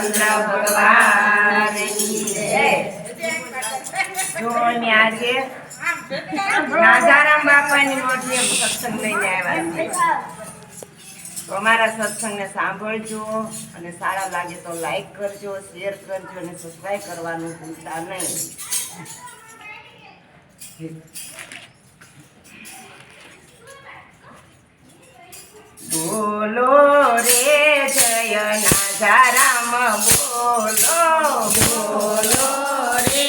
રામચંદ્ર ભગવાન આજે રાજારામ બાપાની મોટી સત્સંગ લઈને આવ્યા તો અમારા સત્સંગને સાંભળજો અને સારા લાગે તો લાઈક કરજો શેર કરજો અને સબસ્ક્રાઈબ કરવાનું ભૂલતા નહીં બોલો રે જય નાજારામ બોલો બોલો રે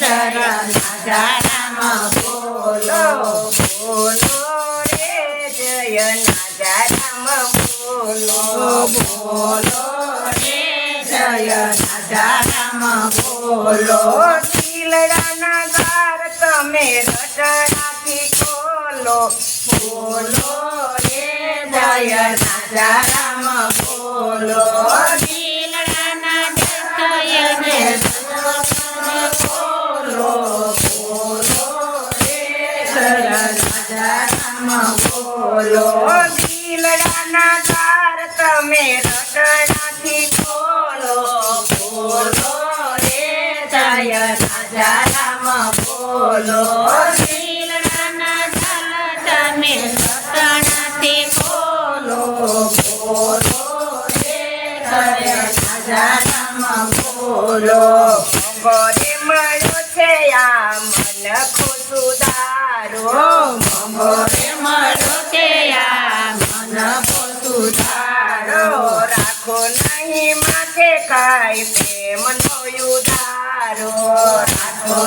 જય નાજારામ બોલો બોલો રે જય નાજારામ બોલો બોલો રે જય નાજારામ બોલો દિલડાના દ્વાર તમે રટણાથી ખોલો બોલો રે જય નાજારામ બોલો. તમે રટણાથી ખોલો બોલો રે જય રાજારામ બોલો.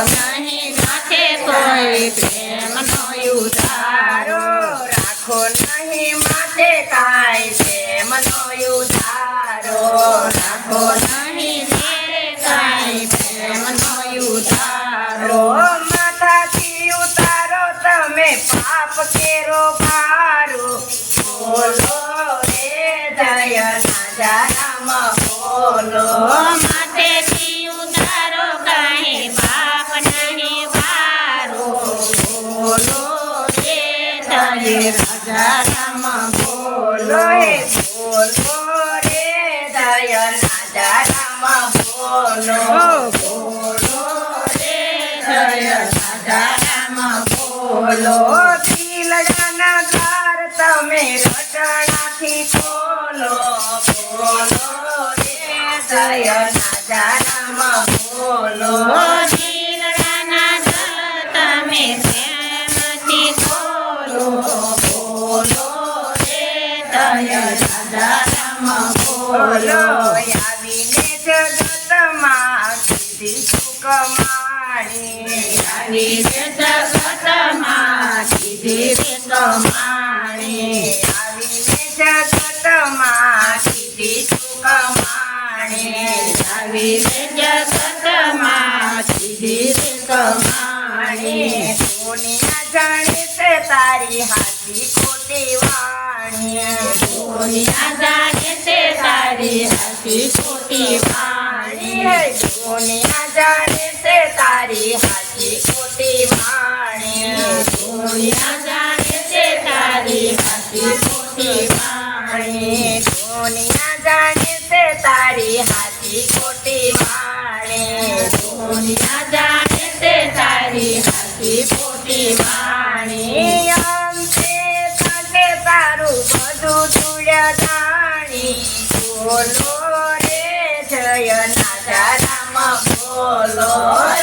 નહીં માથે કોઈ પ્રેમનો યુધારો રાખો નહીં માથે કાંઈ પ્રેમનો યુધારો રાખો નહીં માથે કાંઈ પ્રેમનો યુધારો માથાથી ઉતારો, તમે પાપ કેરો ભારો. બોલો રે જય નાજારામ બોલો. બોલો બોલો દ્વાર તમે રટણાથી ખોલો બોલો રે જય રાજારામ બોલો દ્વાર તમે પ્રેમથી ખોલો બોલો રે જય રાજારામ બોલો. माणी जगत माती देत माणी जगत माती सुख माणे हवी जगत माती देत माणे कोणी तारी हाती खोटी वाणी. છે તારી હાથી ખોટી વાણી દુનિયા જાણે છે તારી હાથી ખોટી વાણી દુનિયા જાણે છે તારી હાથી ખોટી વાણી દુનિયા જાણે છે તારી નાજારામ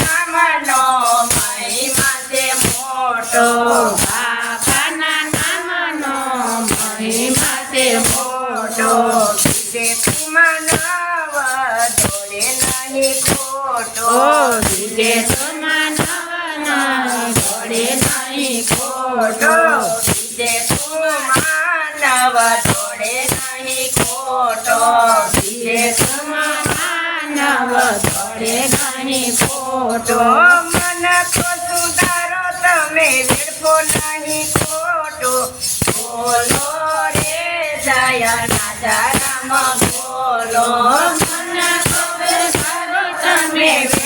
જોડે નહીં ખોટો. વિદેશમાં માનવ ઘોડે નહીં ખોટો. તો મન તો સુધારો તમે વેડફો નહીં ખોટો. બોલો રે જય રાજા રામ, બોલો. મન ખબર સારી તમે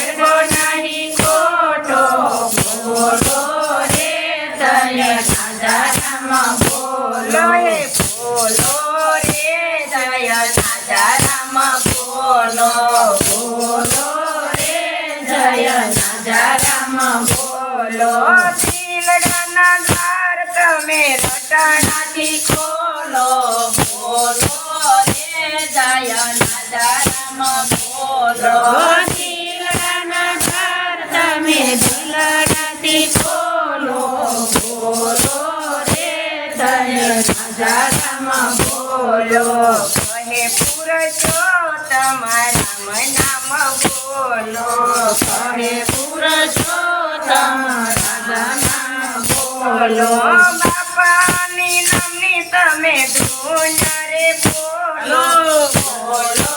બોલો કહે પુરશો તમારા નામ બોલો કહે પુરુષોત્તમ રાજાના બોલો બોલો બાપાની નામની તમે ધૂન રે બોલો. બોલો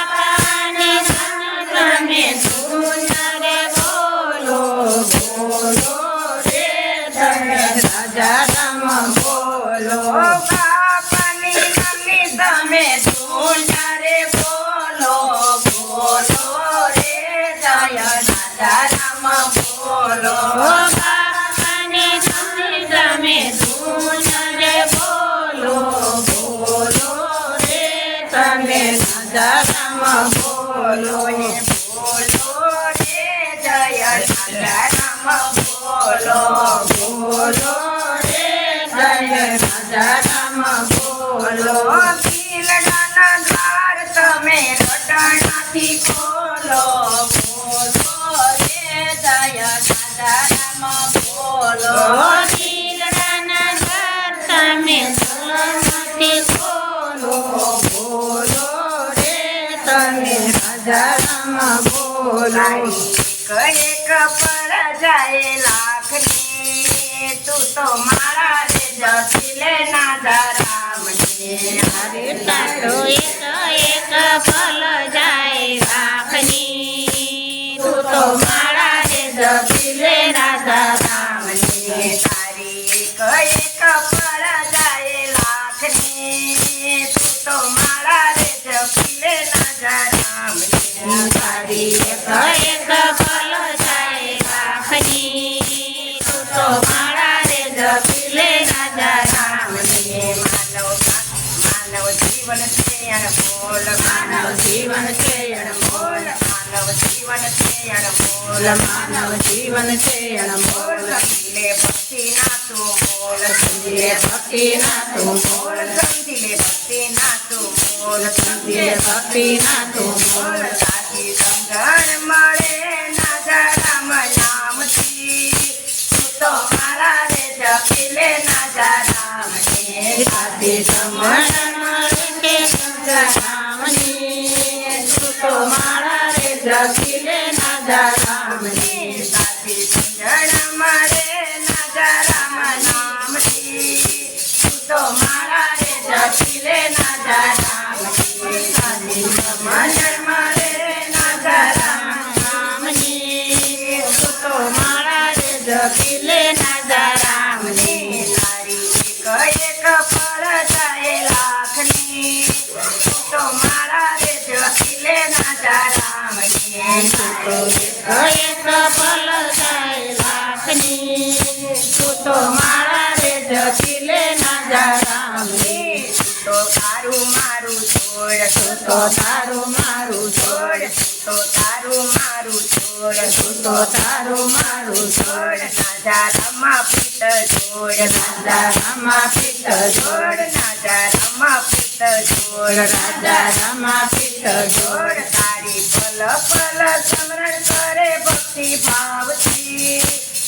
બાપાની નામ તમે તું જ્યારે બોલો. જય રાજારામ બોલો બોલો દિલડાના દ્વાર તમે રટણાથી ખોલો બોલો રે જય નાથારામ બોલો દિલડાના દ્વાર તમે સલામતી ખોલો બોલો રે તમે રાજારામ બોલો કહે કપડ જાય લાખની તું તો મારા તારો એક એક ફલ જાય રાખની. તું તો મારા રે જપીલે રાજા રામની તારી લાખની મારા એક એક ફલ જાય રાખની. તું તો મારા રે રામની માનવ જીવન માનવ જીવન છે અણમોલ માનવ જીવન છે અનમોલ માનવ જીવન છે અણમોલ સમજીલે ભક્તિ ના તું મોલ સમજીલે ભક્તિ ના તું મોલ બોલ સમજીલે ભક્તિ ના તું મોલ સમજીલે ભક્તિ ના તું મોલ બોલ સાચી સમજણ મળે ના રામ નામથી તું તો મારા રે જપીલે ના રામ સાથી સમરણ મળે રામની I'm a harmony. તું તારું મારું સ્મરણ કરે ભક્તિ ભાવથી.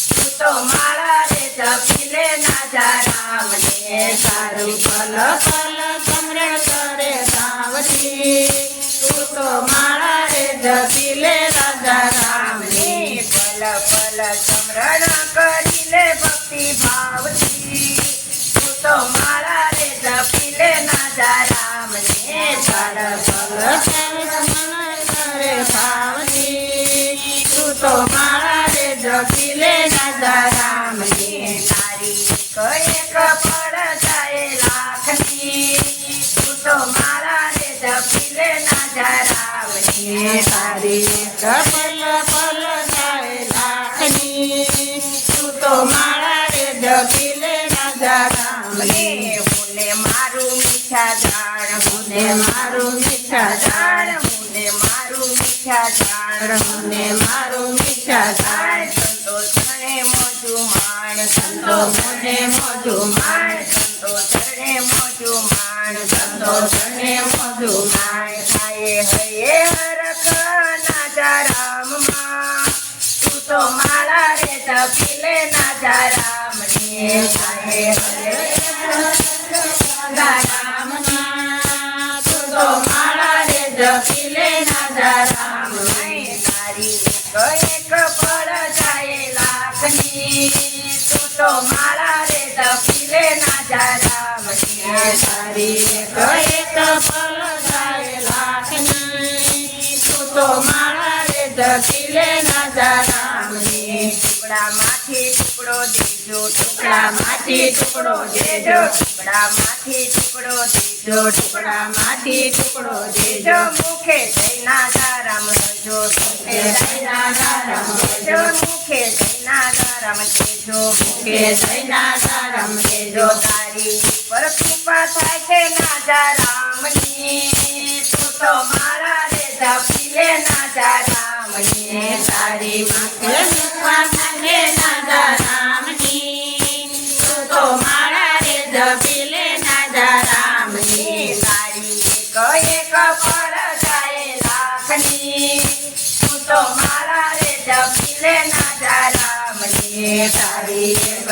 તું તો મારા રે જપીલે નાજા તારું પલ પલ સમરણ સાવતી તું તો મારા રે જપી લે રાજા રામની. પલ પલ સમરણ કરી લે ભક્તિ ભાવથી. તું તો મારા રામને તારી પલ પલ જાય લાખની તું તો મારા રે જપી લે રાજા રામની મને મારું મીઠા જાણ મને મારું મીઠા જાણ જાણ મને મારું મીઠા જાણ મને મારું મીઠા જાણ સંતોષ મને મોજું માણ સંતો મને મોઢું માણ સંતો ચરણે મોજું માણ સંતો તને મોઢું માણ રે તપીલે નાજા રામને થાય હયે રાજા રામના તું તો મારા રે જપી લે રાજા રામ માય તારી એક એક પળ જાય લાખની તું તો મારા રે તપીલે નાજા રામને તારી એક એક પલ જાય લાખની તું તો મારા રે જપી લે રાજા રામની ટુકડામાંથી ટુકડો દેજો, ટુકડામાંથી ટુકડો દેજો દેજો ટુકડામાંથી ટુકડો દેજો જો ટુકડામાંથી ટુકડો દેજો. મુખે જૈના દારામ દેજો કે જૈના દેજો દેજો મુખે જૈના દારામ દેજો કે જૈના દારમ જો દેજો તારી પર કૃપા થાય છે નાજા રામની. તું તો મારા રે જપી લે નાજા રામની તારી માથે મુકવા રામની તું મારા રે જપીલે નાજા રામની. તારી એક એક પર જાય લાખની તું તો મારા રે જપી લે નાજા રામની. તારી એક